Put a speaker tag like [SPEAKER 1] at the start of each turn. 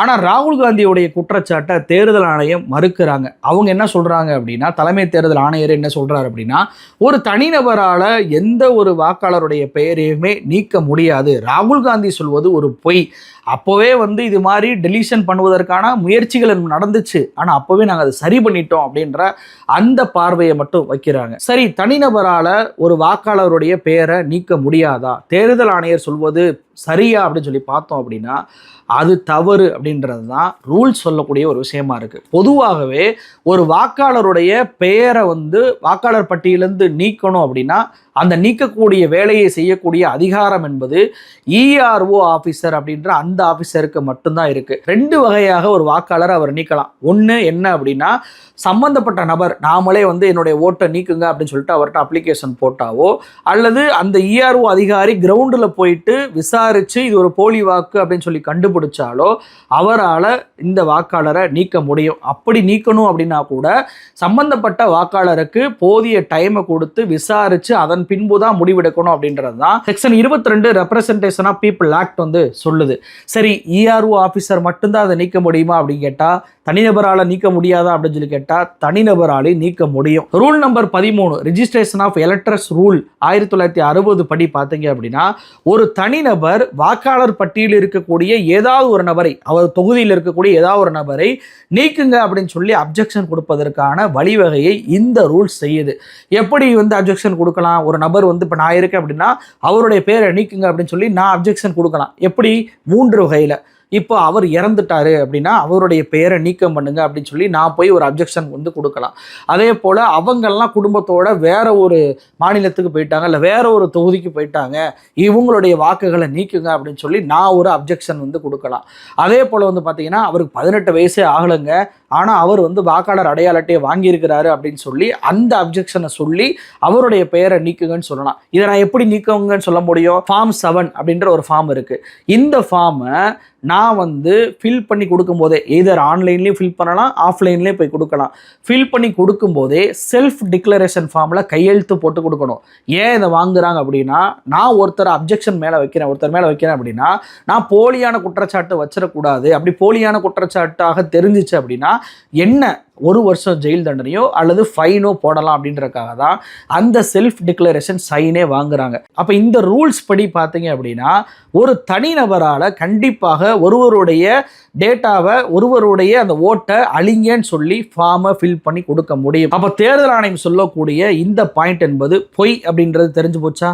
[SPEAKER 1] ஆனால் ராகுல் காந்தியுடைய குற்றச்சாட்டை தேர்தல் ஆணையம் மறுக்கிறாங்க. அவங்க என்ன சொல்கிறாங்க அப்படின்னா தலைமை தேர்தல் ஆணையர் என்ன சொல்கிறார் அப்படின்னா ஒரு தனிநபரால் எந்த ஒரு வாக்காளருடைய பெயரையுமே நீக்க முடியாது. ராகுல் காந்தி சொல்வது ஒரு பொய். அப்போவே வந்து இது மாதிரி டெலிஷன் பண்ணுவதற்கான முயற்சிகள் நடந்துச்சு. ஆனால் அப்போவே நாங்கள் அதை சரி பண்ணிட்டோம் அப்படின்ற அந்த பார்வையை மட்டும் வைக்கிறாங்க. சரி தனிநபரால் ஒரு வாக்காளருடைய பெயரை நீக்க முடியாதா? தேர்தல் ஆணையர் சொல்வது சரியா அப்படின்னு சொல்லி பார்த்தோம் அப்படின்னா அது தவறு அப்படின்றது தான் ரூல்ஸ் சொல்லக்கூடிய ஒரு விஷயமா இருக்கு. பொதுவாகவே ஒரு வாக்காளருடைய பெயரை வந்து வாக்காளர் பட்டியலேருந்து நீக்கணும் அப்படின்னா அந்த நீக்கக்கூடிய வேலையை செய்யக்கூடிய அதிகாரம் என்பது இஆர்ஓ ஆஃபீஸர் அப்படின்ற அந்த ஆஃபீஸருக்கு மட்டும்தான் இருக்கு. ரெண்டு வகையாக ஒரு வாக்காளர் அவர் நீக்கலாம். ஒன்று என்ன அப்படின்னா சம்பந்தப்பட்ட நபர் நாமளே வந்து என்னுடைய ஓட்டை நீக்குங்க அப்படின்னு சொல்லிட்டு அவர்கிட்ட அப்ளிகேஷன் போட்டாவோ அல்லது அந்த இஆர்ஓ அதிகாரி கிரவுண்டில் போயிட்டு விசாரித்து இது ஒரு போலி வாக்கு அப்படின்னு சொல்லி கண்டுபிடிச்சாலோ அவரால் இந்த வாக்காளரை நீக்க முடியும். அப்படி நீக்கணும் அப்படின்னா கூட சம்பந்தப்பட்ட வாக்காளருக்கு போதிய டைமை கொடுத்து விசாரித்து அதன் பின்பு தான் முடிவெடுக்கணும் அப்படின்றது தான் செக்ஷன் இருபத்தி ரெண்டு ரெப்ரசன்டேஷன் ஆஃப் பீப்புள் ஆக்ட் வந்து சொல்லுது. சரி இஆர்ஓ ஆஃபீஸர் மட்டும்தான் அதை நீக்க முடியுமா அப்படின்னு கேட்டால் தனிநபரால் நீக்க முடியாதா அப்படின்னு சொல்லி கேட்டால் தனிநபராலே நீக்க முடியும். ரூல் நம்பர் பதிமூணு ரிஜிஸ்ட்ரேஷன் ஆஃப் எலக்ட்ரஸ் ரூல் ஆயிரத்தி தொள்ளாயிரத்தி அறுபது படி பார்த்தீங்க அப்படின்னா ஒரு தனிநபர் வாக்காளர் பட்டியலில் இருக்கக்கூடிய ஏதாவது ஒரு நபரை அவர் தொகுதியில் இருக்கக்கூடிய ஏதாவது ஒரு நபரை நீக்குங்க அப்படின்னு சொல்லி அப்ஜெக்ஷன் கொடுப்பதற்கான வழிவகையை இந்த ரூல்ஸ் செய்யுது. எப்படி வந்து அப்ஜெக்ஷன் கொடுக்கலாம்? ஒரு நபர் வந்து இப்போ நான் இருக்கேன் அப்படின்னா அவருடைய பேரை நீக்குங்க அப்படின்னு சொல்லி நான் அப்ஜெக்ஷன் கொடுக்கலாம். எப்படி? மூன்று வகையில். இப்போ அவர் இறந்துட்டாரு அப்படின்னா அவருடைய பெயரை நீக்கம் பண்ணுங்க அப்படின்னு சொல்லி நான் போய் ஒரு அப்ஜெக்ஷன் வந்து கொடுக்கலாம். அதே போல் அவங்கெல்லாம் குடும்பத்தோட வேற ஒரு மாநிலத்துக்கு போயிட்டாங்க இல்லை வேற ஒரு தொகுதிக்கு போயிட்டாங்க இவங்களுடைய வாக்குகளை நீக்குங்க அப்படின்னு சொல்லி நான் ஒரு அப்ஜெக்ஷன் வந்து கொடுக்கலாம். அதே போல் வந்து பார்த்தீங்கன்னா அவருக்கு பதினெட்டு வயசே ஆகலைங்க. ஆனால் அவர் வந்து வாக்காளர் அடையாள அட்டையை வாங்கியிருக்கிறாரு அப்படின்னு சொல்லி அந்த அப்ஜெக்ஷனை சொல்லி அவருடைய பெயரை நீக்குங்கன்னு சொல்லலாம். இதை நான் எப்படி நீக்குங்கன்னு சொல்ல முடியும்? ஃபார்ம் செவன் அப்படின்ற ஒரு ஃபார்ம் இருக்குது இந்த ஃபார்மை நான் வந்து ஃபில் பண்ணி கொடுக்கும்போதே எதர் ஆன்லைன்லேயும் ஃபில் பண்ணலாம் ஆஃப்லைன்லேயும் போய் கொடுக்கலாம். ஃபில் பண்ணி கொடுக்கும்போதே செல்ஃப் டிக்ளரேஷன் ஃபார்மில் கையெழுத்து போட்டு கொடுக்கணும். ஏன் இதை வாங்குறாங்க அப்படின்னா நான் ஒருத்தர் அப்ஜெக்ஷன் மேலே வைக்கிறேன் ஒருத்தர் மேலே வைக்கிறேன் அப்படின்னா நான் போலியான குற்றச்சாட்டு வச்சிடக்கூடாது. அப்படி போலியான குற்றச்சாட்டாக தெரிஞ்சிச்சு அப்படின்னா என்ன ஒரு வருஷம் ஜெயில் தண்டனையோ அல்லது ஃபைனோ போடலாம் அப்படின்றக்காக தான் அந்த செல்ஃப் டிக்ளரேஷன் சைனே வாங்குறாங்க. அப்போ இந்த ரூல்ஸ் படி பார்த்தீங்க அப்படின்னா ஒரு தனிநபரால் கண்டிப்பாக ஒருவருடைய டேட்டாவை ஒருவருடைய அந்த ஓட்டை அழிங்கன்னு சொல்லி ஃபார்மை ஃபில் பண்ணி கொடுக்க முடியும். அப்போ தேர்தல் ஆணையம் சொல்லக்கூடிய இந்த பாயிண்ட் என்பது பொய் அப்படின்றது தெரிஞ்சு போச்சா?